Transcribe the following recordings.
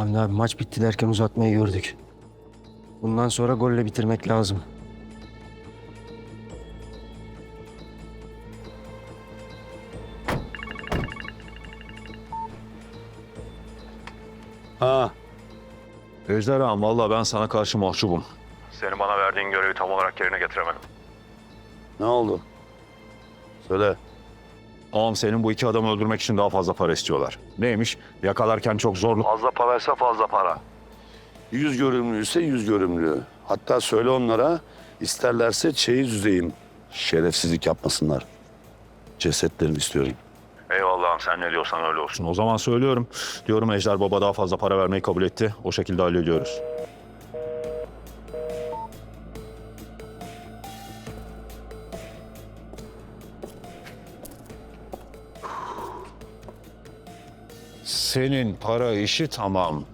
Hamdi abi maç bitti derken uzatmayı gördük. Bundan sonra golle bitirmek lazım. Ha, Ejder ağam valla ben sana karşı mahcubum. Senin bana verdiğin görevi tam olarak yerine getiremedim. ne oldu? Söyle. Ağam senin bu iki adamı öldürmek için daha fazla para istiyorlar. Neymiş? Yakalarken çok zorluk. Fazla paraysa fazla para. Yüz görümlüyse yüz görümlü. Hatta söyle onlara isterlerse çeyiz düzeyim. Şerefsizlik yapmasınlar. Cesetlerini istiyorum. Eyvallah ağam sen ne diyorsan öyle olsun. O zaman söylüyorum. Diyorum Ejder Baba daha fazla para vermeyi kabul etti. O şekilde hallediyoruz. Senin para işi tamam.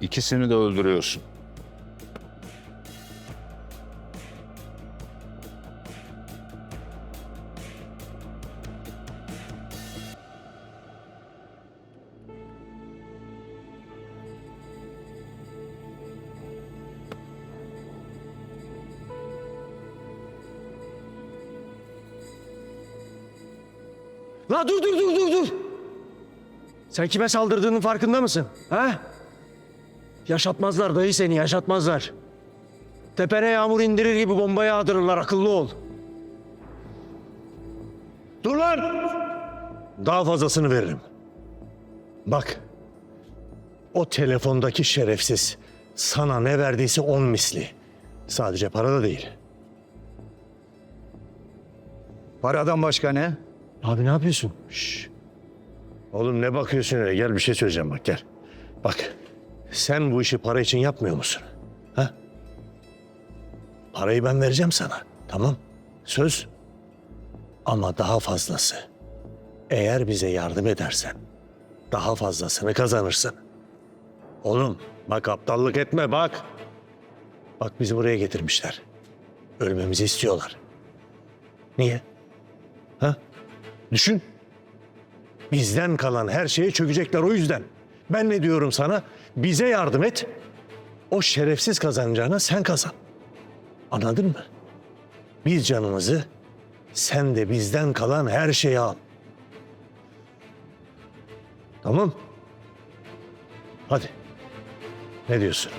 İkisini de öldürüyorsun. La dur dur dur dur dur. Sen kime saldırdığının farkında mısın? Ha? Yaşatmazlar dayı seni yaşatmazlar. Tepene yağmur indirir gibi bomba yağdırırlar akıllı ol. Dur lan! Daha fazlasını veririm. Bak. O telefondaki şerefsiz sana ne verdiyse on misli. Sadece para da değil. Paradan başka ne? Abi ne yapıyorsun? Şş. Oğlum ne bakıyorsun öyle? Gel bir şey söyleyeceğim bak gel. Bak. Sen bu işi para için yapmıyor musun? Ha? Parayı ben vereceğim sana. Tamam. Söz. Ama daha fazlası. Eğer bize yardım edersen daha fazlasını kazanırsın. Oğlum bak aptallık etme bak. Bak bizi buraya getirmişler. Ölmemizi istiyorlar. Niye? Ha? Düşün. Bizden kalan her şeye çökecekler o yüzden. Ben ne diyorum sana? Bize yardım et. O şerefsiz kazanacağına sen kazan. Anladın mı? Biz canımızı, sen de bizden kalan her şeyi al. Tamam? Hadi. Ne diyorsun?